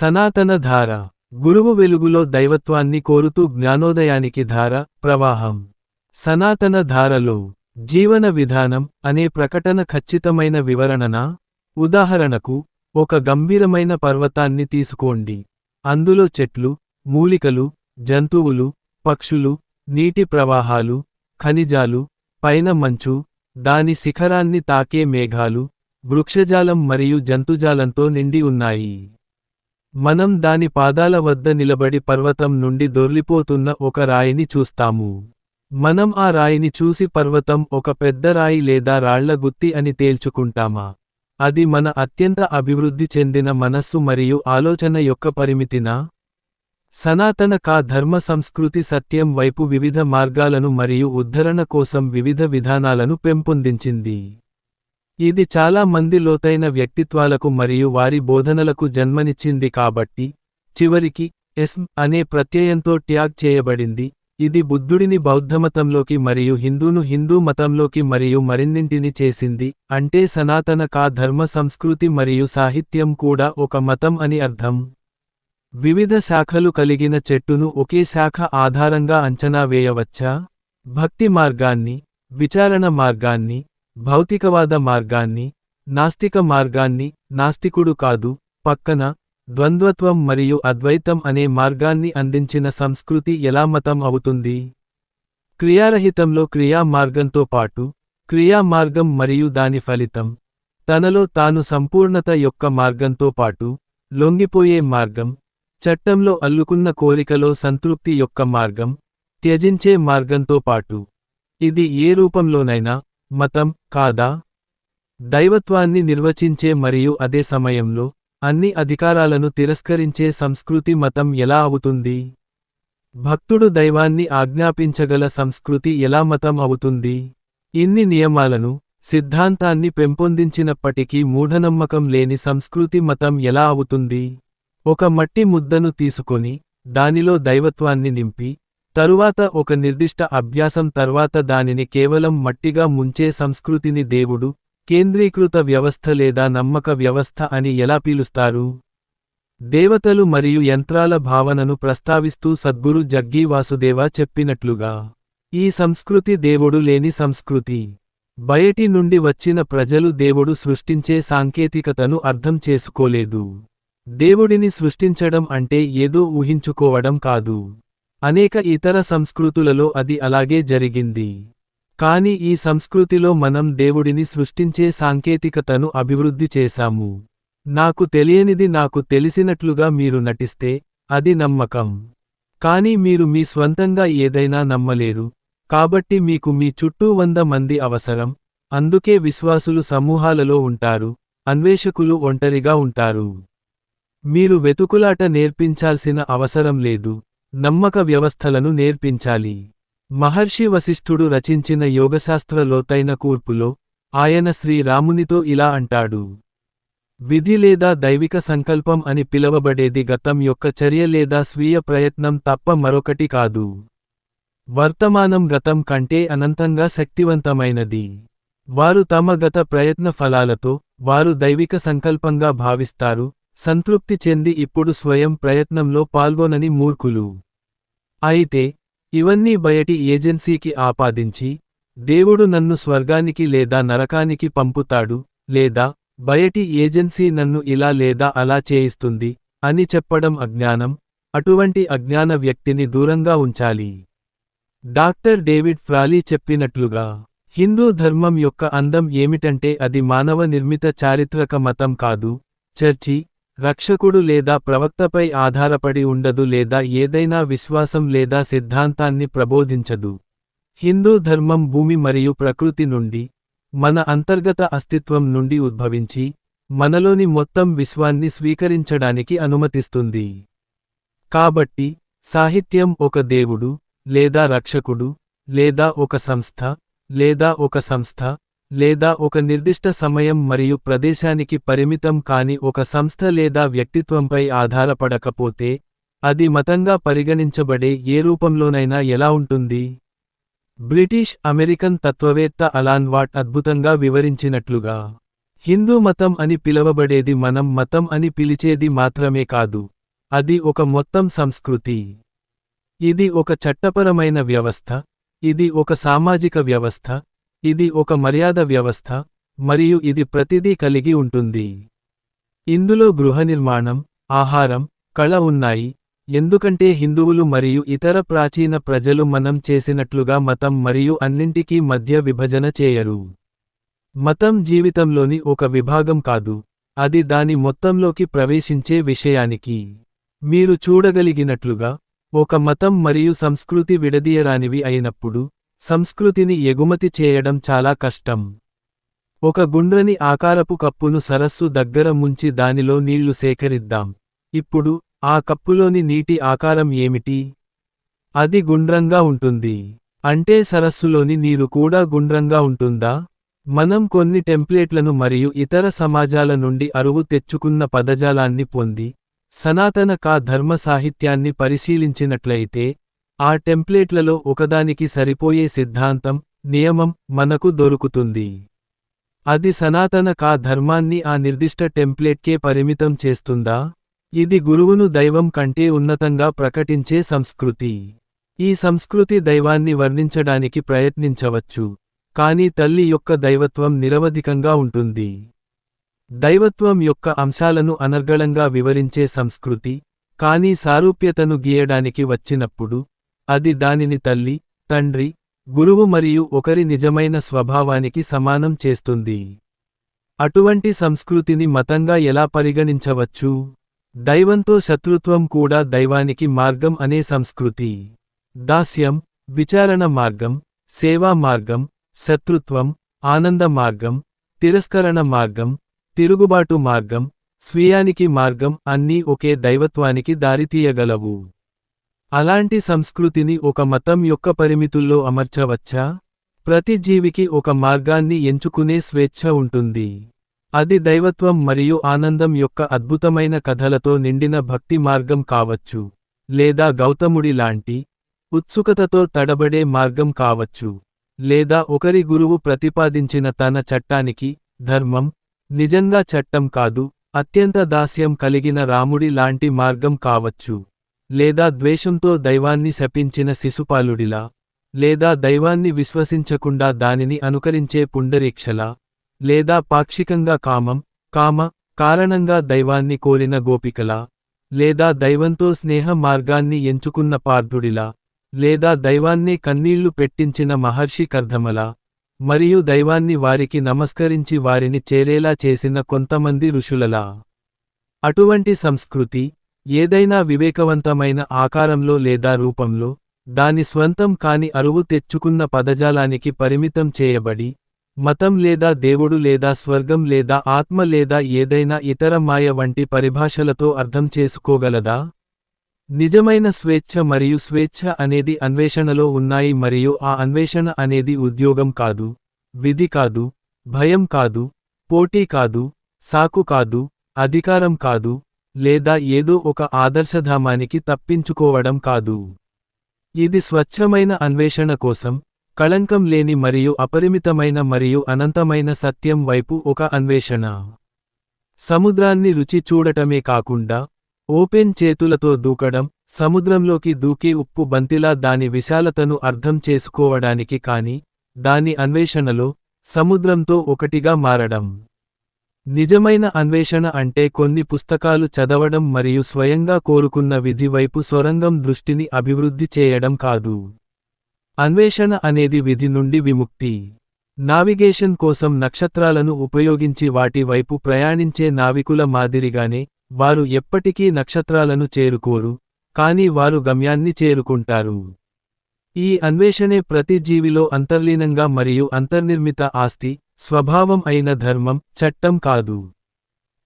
సనాతన ధార గురువు వెలుగులో దైవత్వాన్ని కోరుతూ జ్ఞానోదయానికి ధార ప్రవాహం. సనాతన ధారలో జీవన విధానం అనే ప్రకటన ఖచ్చితమైన వివరణనా ఉదాహరణకు ఒక గంభీరమైన పర్వతాన్ని తీసుకోండి. అందులో చెట్లు మూలికలు జంతువులు పక్షులు నీటి ప్రవాహాలు ఖనిజాలు పైన మంచు దాని శిఖరాన్ని తాకే మేఘాలు వృక్షజాలం మరియు జంతుజాలంతో నిండి ఉన్నాయి. మనం దాని పాదాల వద్ద నిలబడి పర్వతం నుండి దొర్లిపోతున్న ఒక రాయిని చూస్తాము. మనం ఆ రాయిని చూసి పర్వతం ఒక పెద్ద రాయి లేదా రాళ్ళ గుత్తి అని తేల్చుకుంటామా? అది మన అత్యంత అభివృద్ధి చెందిన మనస్సు మరియు ఆలోచన యొక్క పరిమితినా? సనాతన కా ధర్మ సంస్కృతి సత్యం వైపు వివిధ మార్గాలను మరియు ఉద్ధరణ కోసం వివిధ విధానాలను పెంపొందించింది. ఇది చాలా మంది లోతైన వ్యక్తిత్వాలకు మరియు వారి బోధనలకు జన్మనిచ్చింది కాబట్టి చివరికి ఎస్ అనే ప్రత్యయంతో ట్యాగ్ చేయబడింది. ఇది బుద్ధుడిని బౌద్ధమతంలోకి మరియు హిందూను హిందూ మతంలోకి మరియు మరిన్నింటిని చేసింది. అంటే సనాతన కా ధర్మ సంస్కృతి మరియు సాహిత్యం కూడా ఒక మతం అని అర్థం. వివిధ శాఖలు కలిగిన చెట్టును ఒకే శాఖ ఆధారంగా అంచనా వేయవచ్చా? భక్తి మార్గాన్ని విచారణ మార్గాన్ని భౌతికవాద మార్గాన్ని నాస్తిక మార్గాన్ని నాస్తికుడు కాదు పక్కన ద్వంద్వత్వం మరియు అద్వైతం అనే మార్గాన్ని అందించిన సంస్కృతి ఎలా మతం అవుతుంది? క్రియారహితంలో క్రియా మార్గంతో పాటు క్రియా మార్గం మరియు దాని ఫలితం తనలో తాను సంపూర్ణత యొక్క మార్గంతో పాటు లొంగిపోయే మార్గం చట్టంలో అల్లుకున్న కోరికలో సంతృప్తి యొక్క మార్గం త్యజించే మార్గంతో పాటు. ఇది ఏ రూపంలోనైనా మతం కాదా? దైవత్వాన్ని నిర్వచించే మరియు అదే సమయంలో అన్ని అధికారాలను తిరస్కరించే సంస్కృతి మతం ఎలా అవుతుంది? భక్తుడు దైవాన్ని ఆజ్ఞాపించగల సంస్కృతి ఎలా మతం అవుతుంది? ఇన్ని నియమాలను సిద్ధాంతాన్ని పెంపొందించినప్పటికీ మూఢనమ్మకం లేని సంస్కృతి మతం ఎలా అవుతుంది? ఒక మట్టి ముద్దను తీసుకొని దానిలో దైవత్వాన్ని నింపి తరువాత ఒక నిర్దిష్ట అభ్యాసం తర్వాత దానిని కేవలం మట్టిగా ముంచే సంస్కృతిని దేవుడు కేంద్రీకృత వ్యవస్థ లేదా నమ్మక వ్యవస్థ అని ఎలా పిలుస్తారు? దేవతలు మరియు యంత్రాల భావనను ప్రస్తావిస్తూ సద్గురు జగ్గీ వాసుదేవ చెప్పినట్లుగా ఈ సంస్కృతి దేవుడు లేని సంస్కృతి. బయటి నుండి వచ్చిన ప్రజలు దేవుడు సృష్టించే సాంకేతికతను అర్థం చేసుకోలేదు. దేవుడిని సృష్టించడం అంటే ఏదో ఊహించుకోవడం కాదు. అనేక ఇతర సంస్కృతులలో అది అలాగే జరిగింది. కాని ఈ సంస్కృతిలో మనం దేవుడిని సృష్టించే సాంకేతికతను అభివృద్ధి చేశాము. నాకు తెలియనిది నాకు తెలిసినట్లుగా మీరు నటిస్తే అది నమ్మకం. కాని మీరు మీ స్వంతంగా ఏదైనా నమ్మలేరు. కాబట్టి మీకు మీ చుట్టూ వంద మంది అవసరం. అందుకే విశ్వాసులు సమూహాలలో ఉంటారు అన్వేషకులు ఒంటరిగా ఉంటారు. మీరు వెతుకులాట నేర్పించాల్సిన అవసరం లేదు. నమ్మక వ్యవస్థలను నేర్పించాలి. మహర్షి వశిష్ఠుడు రచించిన యోగశాస్త్ర లోతైన కూర్పులో ఆయన శ్రీరామునితో ఇలా అంటాడు. విధి లేదా దైవిక సంకల్పం అని పిలవబడేది గతం యొక్క చర్య లేదా స్వీయ ప్రయత్నం తప్ప మరొకటి కాదు. వర్తమానం గతం కంటే అనంతంగా శక్తివంతమైనది. వారు తమ గత ప్రయత్న ఫలాలతో వారు దైవిక సంకల్పంగా భావిస్తారు సంతృప్తి చెంది ఇప్పుడు స్వయం ప్రయత్నంలో పాల్గొనని మూర్ఖులు. అయితే ఇవన్నీ బయటి ఏజెన్సీకి ఆపాదించి దేవుడు నన్ను స్వర్గానికి లేదా నరకానికి పంపుతాడు లేదా బయటి ఏజెన్సీ నన్ను ఇలా లేదా అలా చేయిస్తుంది అని చెప్పడం అజ్ఞానం అటువంటి అజ్ఞాన వ్యక్తిని దూరంగా ఉంచాలి. డాక్టర్ డేవిడ్ ఫ్రాలీ చెప్పినట్లుగా హిందూ ధర్మం యొక్క అందం ఏమిటంటే అది మానవ నిర్మిత చారిత్రక మతం కాదు చర్చి రక్షకుడు లేదా ప్రవక్తపై ఆధారపడి ఉండదు లేదా ఏదైనా విశ్వాసం లేదా సిద్ధాంతాన్ని ప్రబోధించదు. హిందూ ధర్మం భూమి మరియు ప్రకృతి నుండి మన అంతర్గత అస్తిత్వం నుండి ఉద్భవించి మనలోని మొత్తం విశ్వాన్ని స్వీకరించడానికి అనుమతిస్తుంది. కాబట్టి సాహిత్యం ఒక దేవుడు లేదా రక్షకుడు లేదా ఒక సంస్థ లేదా ఒక సంస్థ లేదా ఒక నిర్దిష్ట సమయం మరియు ప్రదేశానికి పరిమితం కాని ఒక సంస్థ లేదా వ్యక్తిత్వంపై ఆధారపడకపోతే అది మతంగా పరిగణించబడే ఏ రూపంలోనైనా ఎలా ఉంటుంది? బ్రిటిష్ అమెరికన్ తత్వవేత్త అలాన్ వాట్ అద్భుతంగా వివరించినట్లుగా హిందూ మతం అని పిలవబడేది మనం మతం అని పిలిచేది మాత్రమే కాదు అది ఒక మొత్తం సంస్కృతి. ఇది ఒక చట్టపరమైన వ్యవస్థ ఇది ఒక సామాజిక వ్యవస్థ ఇది ఒక మర్యాద వ్యవస్థ మరియు ఇది ప్రతిదీ కలిగి ఉంటుంది. ఇందులో గృహ నిర్మాణం ఆహారం కళ ఉన్నాయి. ఎందుకంటే హిందువులు మరియు ఇతర ప్రాచీన ప్రజలు మనం చేసినట్లుగా మతం మరియు అన్నింటికీ మధ్య విభజన చేయరు. మతం జీవితంలోని ఒక విభాగం కాదు. అది దాని మొత్తంలోకి ప్రవేశించే విషయానికి. మీరు చూడగలిగినట్లుగా ఒక మతం మరియు సంస్కృతి విడదీయరానివి అయినప్పుడు సంస్కృతిని ఎగుమతి చేయడం చాలా కష్టం. ఒక గుండ్రని ఆకారపు కప్పును సరస్సు దగ్గర ముంచి దానిలో నీళ్ళు సేకరిద్దాం. ఇప్పుడు ఆ కప్పులోని నీటి ఆకారం ఏమిటి? అది గుండ్రంగా ఉంటుంది. అంటే సరస్సులోని నీరు కూడా గుండ్రంగా ఉంటుందా? మనం కొన్ని టెంప్లేట్లను మరియు ఇతర సమాజాల నుండి అరువు తెచ్చుకున్న పదజాలాన్ని పొంది సనాతన కా ధర్మ సాహిత్యాన్ని పరిశీలించినట్లయితే ఆ టెంప్లేట్లలో ఒకదానికి సరిపోయే సిద్ధాంతం నియమం మనకు దొరుకుతుంది. అది సనాతన కా ధర్మాన్ని ఆ నిర్దిష్ట టెంప్లేట్కే పరిమితం చేస్తుందా? ఇది గురువును దైవం కంటే ఉన్నతంగా ప్రకటించే సంస్కృతి. ఈ సంస్కృతి దైవాన్ని వర్ణించడానికి ప్రయత్నించవచ్చు. కాని తల్లి యొక్క దైవత్వం నిరవధికంగా ఉంటుంది. దైవత్వం యొక్క అంశాలను అనర్గళంగా వివరించే సంస్కృతి కానీ సారూప్యతను గీయడానికి వచ్చినప్పుడు అది దానిని తల్లి తండ్రి గురువు మరియు ఒకరి నిజమైన స్వభావానికి సమానం చేస్తుంది. అటువంటి సంస్కృతిని మతంగా ఎలా పరిగణించవచ్చు? దైవంతో శత్రుత్వం కూడా దైవానికి మార్గం అనే సంస్కృతి. దాస్యం విచారణ మార్గం సేవా మార్గం శత్రుత్వం ఆనంద మార్గం తిరస్కరణ మార్గం తిరుగుబాటు మార్గం స్వీయానికి మార్గం అన్నీ ఒకే దైవత్వానికి దారితీయగలవు. అలాంటి సంస్కృతిని ఒక మతం యొక్క పరిమితుల్లో అమర్చవచ్చా? ప్రతి జీవికి ఒక మార్గాన్ని ఎంచుకునే స్వేచ్ఛ ఉంటుంది. అది దైవత్వం మరియు ఆనందం యొక్క అద్భుతమైన కథలతో నిండిన భక్తి మార్గం కావచ్చు. లేదా గౌతముడి లాంటి ఉత్సుకతతో తడబడే మార్గం కావచ్చు. లేదా ఒకరి గురువు ప్రతిపాదించిన తన చట్టానికి ధర్మం నిజంగా చట్టం కాదు అత్యంత దాస్యం కలిగిన రాముడి లాంటి మార్గం కావచ్చు. లేదా ద్వేషంతో దైవాన్ని శపించిన శిశుపాలుడిలా లేదా దైవాన్ని విశ్వసించకుండా దానిని అనుకరించే పుండరీక్షలా లేదా పాక్షికంగా కామం కామ కారణంగా దైవాన్ని కోరిన గోపికలా లేదా దైవంతో స్నేహ మార్గాన్ని ఎంచుకున్న పార్థుడిలా లేదా దైవాన్నే కన్నీళ్ళు పెట్టించిన మహర్షి కర్ధమలా మరియు దైవాన్ని వారికి నమస్కరించి వారిని చేరేలా చేసిన కొంతమంది ఋషులలా. అటువంటి సంస్కృతి ఏదైనా వివేకవంతమైన ఆకారంలో లేదా రూపంలో దాని స్వంతం కాని అరువు తెచ్చుకున్న పదజాలానికి పరిమితం చేయబడి మతం లేదా దేవుడు లేదా స్వర్గం లేదా ఆత్మ లేదా ఏదైనా ఇతర మాయ వంటి పరిభాషలతో అర్థం చేసుకోగలదా? నిజమైన స్వేచ్ఛ మరియు స్వేచ్ఛ అనేది అన్వేషణలో ఉన్నాయి మరియు ఆ అన్వేషణ అనేది ఉద్యోగం కాదు విధి కాదు భయం కాదు పోటీ కాదు సాకు కాదు అధికారం కాదు లేదా ఏదో ఒక ఆదర్శధామానికి తప్పించుకోవడం కాదు. ఇది స్వచ్ఛమైన అన్వేషణ కోసం కళంకం లేని మరియు అపరిమితమైన మరియు అనంతమైన సత్యం వైపు ఒక అన్వేషణ. సముద్రాన్ని రుచి చూడటమే కాకుండా ఓపెన్ చేతులతో దూకడం సముద్రంలోకి దూకి ఉప్పు బంతిలా దాని విశాలతను అర్థం చేసుకోవడానికి కాని దాని అన్వేషణలో సముద్రంతో ఒకటిగా మారడం. నిజమైన అన్వేషణ అంటే కొన్ని పుస్తకాలు చదవడం మరియు స్వయంగా కోరుకున్న విధి వైపు సొరంగం దృష్టిని అభివృద్ధి చేయడం కాదు. అన్వేషణ అనేది విధి నుండి విముక్తి. నావిగేషన్ కోసం నక్షత్రాలను ఉపయోగించి వాటి వైపు ప్రయాణించే నావికుల మాదిరిగానే వారు ఎప్పటికీ నక్షత్రాలను చేరుకోరు కాని వారు గమ్యాన్ని చేరుకుంటారు. ఈ అన్వేషణే ప్రతి జీవిలో అంతర్లీనంగా మరియు అంతర్నిర్మిత ఆస్తి స్వభావం అయిన ధర్మం చట్టం కాదు.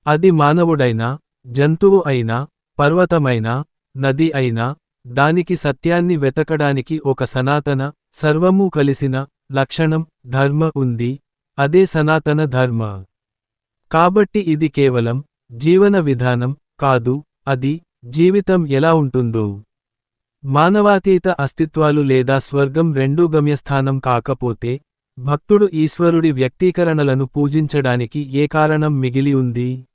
అది మానవుడైనా జంతువు అయినా పర్వతమైనా నది అయినా దానికి సత్యాన్ని వెతకడానికి ఒక సనాతన సర్వమూ కలిసిన లక్షణం ధర్మ ఉంది. అదే సనాతన ధర్మ. కాబట్టి ఇది కేవలం జీవన విధానం కాదు. అది జీవితం ఎలా ఉంటుందో. మానవాతీత అస్తిత్వాలు లేదా స్వర్గం రెండూ గమ్యస్థానం కాకపోతే భక్తుడు ఈశ్వరుడి వ్యక్తీకరణలను పూజించడానికి ఏ కారణం మిగిలి ఉంది?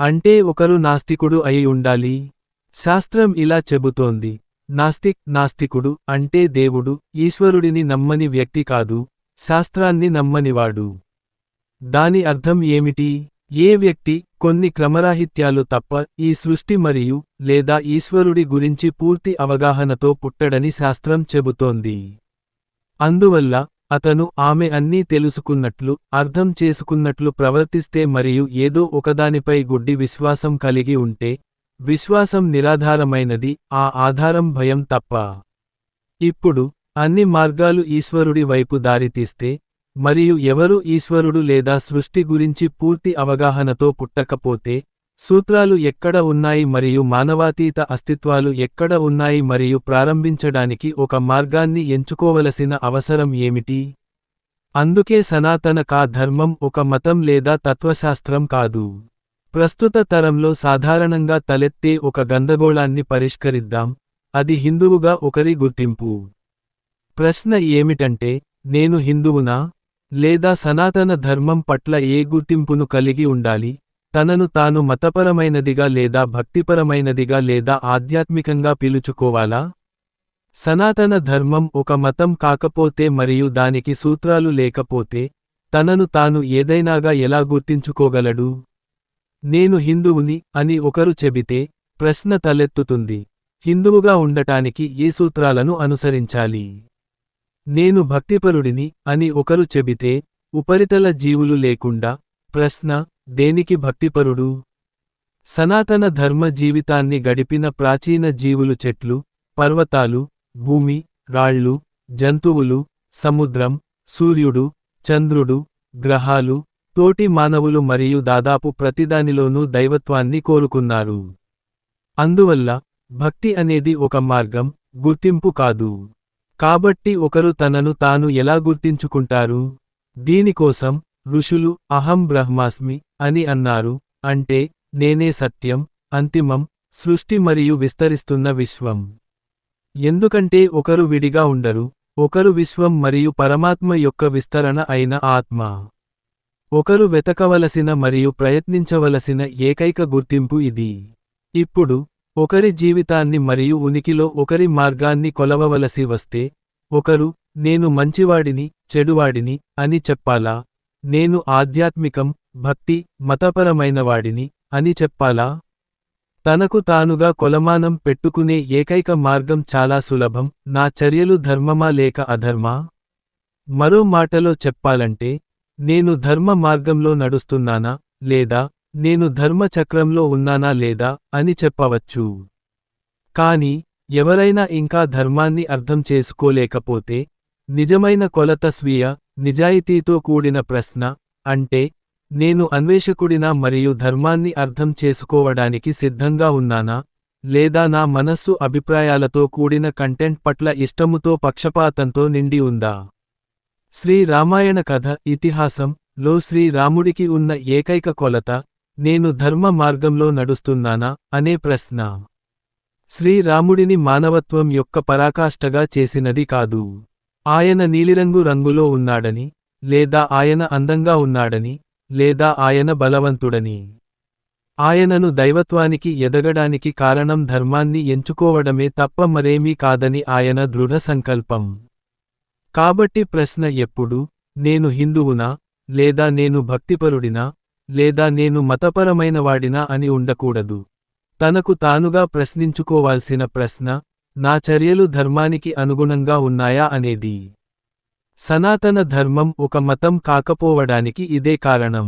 అంటే ఒకరు నాస్తికుడు అయి ఉండాలి. శాస్త్రం ఇలా చెబుతోంది. నాస్తిక్ నాస్తికుడు అంటే దేవుడు ఈశ్వరుడిని నమ్మని వ్యక్తి కాదు శాస్త్రాన్ని నమ్మనివాడు. దాని అర్థం ఏమిటి? ఏ వ్యక్తి కొన్ని క్రమరాహిత్యాలు తప్ప ఈ సృష్టి మరియు లేదా ఈశ్వరుడి గురించి పూర్తి అవగాహనతో పుట్టడని శాస్త్రం చెబుతోంది. అందువల్ల అతను ఆమె అన్నీ తెలుసుకున్నట్లు అర్థం చేసుకున్నట్లు ప్రవర్తిస్తే మరియు ఏదో ఒకదానిపై గుడ్డి విశ్వాసం కలిగి ఉంటే విశ్వాసం నిరాధారమైనది ఆ ఆధారం భయం తప్ప. ఇప్పుడు అన్ని మార్గాలు ఈశ్వరుడి వైపు దారితీస్తే మరియు ఎవరు ఈశ్వరుడు లేదా సృష్టి గురించి పూర్తి అవగాహనతో పుట్టకపోతే సూత్రాలు ఎక్కడ ఉన్నాయి మరియు మానవాతీత అస్తిత్వాలు ఎక్కడ ఉన్నాయి మరియు ప్రారంభించడానికి ఒక మార్గాన్ని ఎంచుకోవలసిన అవసరం ఏమిటి? అందుకే సనాతన కా ధర్మం ఒక మతం లేదా తత్వశాస్త్రం కాదు. ప్రస్తుత తరంలో సాధారణంగా తలెత్తే ఒక గందగోళాన్ని పరిష్కరిద్దాం. అది హిందువుగా ఒకరి గుర్తింపు. ప్రశ్న ఏమిటంటే నేను హిందువునా? లేదా సనాతన ధర్మం పట్ల ఏ గుర్తింపును కలిగి ఉండాలి? తనను తాను మతపరమైనదిగా లేదా భక్తిపరమైనదిగా లేదా ఆధ్యాత్మికంగా పిలుచుకోవాలా? సనాతన ధర్మం ఒక మతం కాకపోతే మరియు దానికి సూత్రాలు లేకపోతే తనను తాను ఏదైనాగా ఎలా గుర్తించుకోగలడు? నేను హిందువుని అని ఒకరు చెబితే ప్రశ్న తలెత్తుతుంది. హిందువుగా ఉండటానికి ఏ సూత్రాలను అనుసరించాలి? నేను భక్తిపరుడిని అని ఒకరు చెబితే ఉపరితల జీవులు లేకుండా ప్రశ్న దేనికి భక్తిపరుడు? సనాతన ధర్మ జీవితాన్ని గడిపిన ప్రాచీన జీవులు చెట్లు పర్వతాలు భూమి రాళ్ళు జంతువులు సముద్రం సూర్యుడు చంద్రుడు గ్రహాలు తోటి మానవులు మరియు దాదాపు ప్రతిదానిలోనూ దైవత్వాన్ని కోరుకున్నారు. అందువల్ల భక్తి అనేది ఒక మార్గం గుర్తింపు కాదు. కాబట్టి ఒకరు తనను తాను ఎలా గుర్తించుకుంటారు? దీనికోసం ఋషులు అహం బ్రహ్మాస్మి అని అన్నారు. అంటే నేనే సత్యం అంతిమం సృష్టి మరియు విస్తరిస్తున్న విశ్వం. ఎందుకంటే ఒకరు విడిగా ఉండరు ఒకరు విశ్వం మరియు పరమాత్మ యొక్క విస్తరణ అయిన ఆత్మ. ఒకరు వెతకవలసిన మరియు ప్రయత్నించవలసిన ఏకైక గుర్తింపు ఇది. ఇప్పుడు ఒకరి జీవితాన్ని మరియు ఉనికిలో ఒకరి మార్గాన్ని కొలవవలసి వస్తే ఒకరు నేను మంచివాడిని చెడువాడిని అని చెప్పాలా? నేను ఆధ్యాత్మికం భక్తి మతపరమైనవాడిని అని చెప్పాలా? తనకు తానుగా కొలమానం పెట్టుకునే ఏకైక మార్గం చాలా సులభం. నా చర్యలు ధర్మమా లేక అధర్మా? మరో మాటలో చెప్పాలంటే నేను ధర్మ మార్గంలో నడుస్తున్నానా లేదా నేను ధర్మచక్రంలో ఉన్నానా లేదా అని చెప్పవచ్చు. కాని ఎవరైనా ఇంకా ధర్మాన్ని అర్థం చేసుకోలేకపోతే నిజమైన కొలత స్వీయ నిజాయితీతో కూడిన ప్రశ్న అంటే నేను అన్వేషకుడినా మరియు ధర్మాన్ని అర్థం చేసుకోవడానికి సిద్ధంగా ఉన్నానా? లేదా నా మనస్సు అభిప్రాయాలతో కూడిన కంటెంట్ పట్ల ఇష్టముతో పక్షపాతంతో నిండి ఉందా? శ్రీ రామాయణ కథ ఇతిహాసం లో శ్రీరాముడికి ఉన్న ఏకైక కొలత నేను ధర్మ మార్గంలో నడుస్తున్నానా? అనే ప్రశ్న. శ్రీరాముడిని మానవత్వం యొక్క పరాకాష్ఠగా చేసినది కాదు. ఆయన నీలిరంగు రంగులో ఉన్నాడని లేదా ఆయన అందంగా ఉన్నాడని లేదా ఆయన బలవంతుడని. ఆయనను దైవత్వానికి ఎదగడానికి కారణం ధర్మాన్ని ఎంచుకోవడమే తప్ప మరేమీ కాదని ఆయన దృఢ సంకల్పం. కాబట్టి ప్రశ్న ఎప్పుడు? నేను హిందువునా? లేదా నేను భక్తిపరుడినా? లేదా నేను మతపరమైనవాడినా అని ఉండకూడదు. తనకు తానుగా ప్రశ్నించుకోవాల్సిన ప్రశ్న నా చర్యలు ధర్మానికి అనుగుణంగా ఉన్నాయా అనేది. సనాతన ధర్మం ఒక మతం కాకపోవడానికి ఇదే కారణం.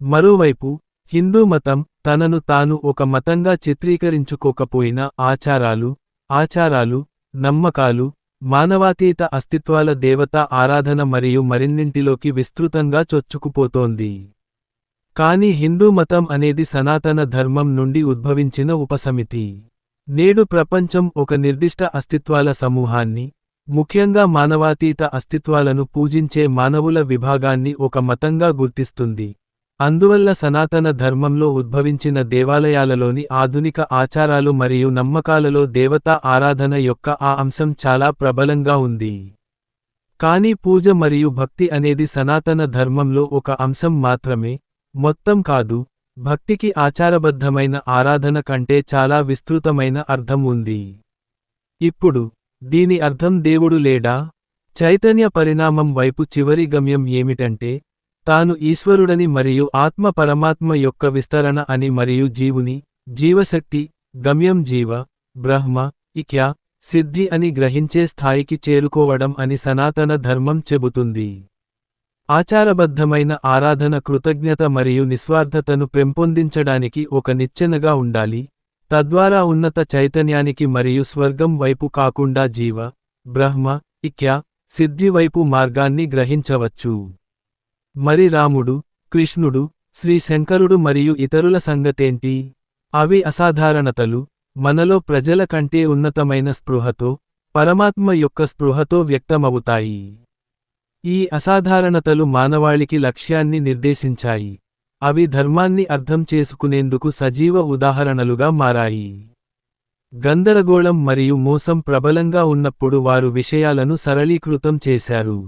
మరోవైపు హిందూ మతం తనను తాను ఒక మతంగా చిత్రీకరించుకోకపోయిన ఆచారాలు ఆచారాలు నమ్మకాలు మానవాతీత అస్తిత్వాల దేవత ఆరాధన మరియు మరిన్నింటిలోకి విస్తృతంగా చొచ్చుకుపోతోంది. కాని హిందూ మతం అనేది సనాతన ధర్మం నుండి ఉద్భవించిన ఉపసమితి. నేడు ప్రపంచం ఒక నిర్దిష్ట అస్తిత్వాల సమూహాన్ని ముఖ్యంగా మానవాతీత అస్తిత్వాలను పూజించే మానవుల విభాగాన్ని ఒక మతంగా గుర్తిస్తుంది. అందువల్ల సనాతన ధర్మంలో ఉద్భవించిన దేవాలయాలలోని ఆధునిక ఆచారాలు మరియు నమ్మకాలలో దేవతా ఆరాధన యొక్క ఆ అంశం చాలా ప్రబలంగా ఉంది. కానీ పూజ మరియు భక్తి అనేది సనాతన ధర్మంలో ఒక అంశం మాత్రమే మొత్తం కాదు. భక్తికి ఆచారబద్ధమైన ఆరాధన కంటే చాలా విస్తృతమైన అర్థం ఉంది. ఇప్పుడు దీని అర్థం దేవుడు లేడా? చైతన్య పరిణామం వైపు చివరి గమ్యం ఏమిటంటే తాను ఈశ్వరుడని మరియు ఆత్మ పరమాత్మ యొక్క విస్తరణ అని మరియు జీవుని జీవశక్తి గమ్యం జీవ బ్రహ్మ ఇక్య సిద్ధి అని గ్రహించే స్థాయికి చేరుకోవడం అని సనాతన ధర్మం చెబుతుంది. ఆచారబద్ధమైన ఆరాధన కృతజ్ఞత మరియు నిస్వార్థతను పెంపొందించడానికి ఒక నిచ్చెనగా ఉండాలి. తద్వారా ఉన్నత చైతన్యానికి మరియు స్వర్గం వైపు కాకుండా జీవ బ్రహ్మ ఇక్య సిద్ధి వైపు మార్గాన్ని గ్రహించవచ్చు. మరి రాముడు కృష్ణుడు శ్రీ శంకరుడు మరియు ఇతరుల సంగతేంటి? అవి అసాధారణతలు. మనలో ప్రజల కంటే ఉన్నతమైన స్పృహతో పరమాత్మ యొక్క స్పృహతో వ్యక్తమవుతాయి. ఈ అసాధారణతలు మానవాళికి లక్ష్యాన్ని నిర్దేశించాయి. అవి ధర్మాన్ని అర్థం చేసుకునేందుకు సజీవ ఉదాహరణలుగా మారాయి. గందరగోళం మరియు మోసం ప్రబలంగా ఉన్నప్పుడు వారు విషయాలను సరళీకృతం చేశారు.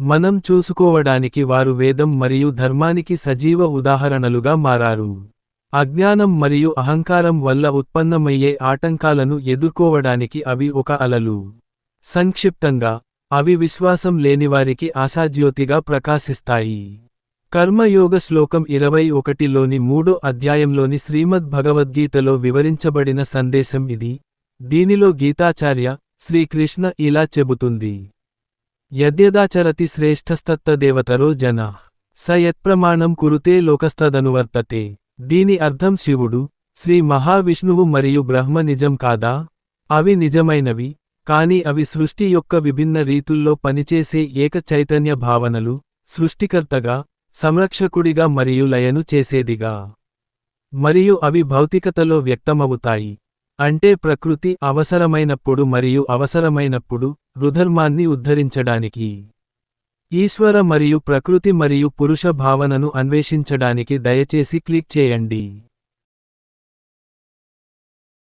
మనం చూసుకోవడానికి వారు వేదం మరియు ధర్మానికి సజీవ ఉదాహరణలుగా మారారు. అజ్ఞానం మరియు అహంకారం వల్ల ఉత్పన్నమయ్యే ఆటంకాలను ఎదుర్కోవడానికి అవి ఒక అలలు. సంక్షిప్తంగా అవి విశ్వాసం లేనివారికి ఆశాజ్యోతిగా ప్రకాశిస్తాయి. కర్మయోగ శ్లోకం ఇరవై ఒకటిలోని మూడో అధ్యాయంలోని శ్రీమద్ భగవద్గీతలో వివరించబడిన సందేశం ఇది. దీనిలో గీతాచార్య శ్రీకృష్ణ ఇలా చెబుతుంది. యద్యదాచరతి శ్రేష్ఠస్తత్తదేవతరో జన స యత్ప్రమాణం కురుతే లోకస్తదనువర్తతే. దీని అర్థం శివుడు శ్రీ మహావిష్ణువు మరియు బ్రహ్మ నిజం కాదా? అవి నిజమైనవి కాని అవి సృష్టి యొక్క విభిన్న రీతుల్లో పనిచేసే ఏక చైతన్య భావనలు సృష్టికర్తగా సంరక్షకుడిగా మరియు లయను చేసేదిగా. మరియు అవి భౌతికతలో వ్యక్తమవుతాయి. అంటే ప్రకృతి అవసరమైనప్పుడు మరియు అవసరమైనప్పుడు రుధర్మాన్ని ఉద్ధరించడానికి. ఈశ్వర మరియు ప్రకృతి మరియు పురుష భావనను అన్వేషించడానికి దయచేసి క్లిక్ చేయండి.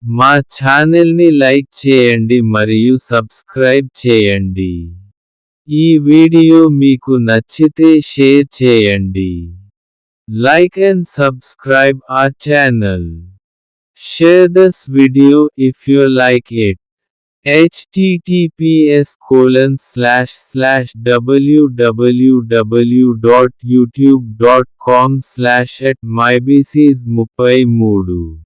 మా ఛానల్ని లైక్ చేయండి మరియు సబ్స్క్రైబ్ చేయండి. ఈ వీడియో మీకు నచ్చితే షేర్ చేయండి లైక్ అండ్ సబ్స్క్రైబ్ ఆ channel share this video if you like it https colon slash slash www.youtube.com slash at myBCs 33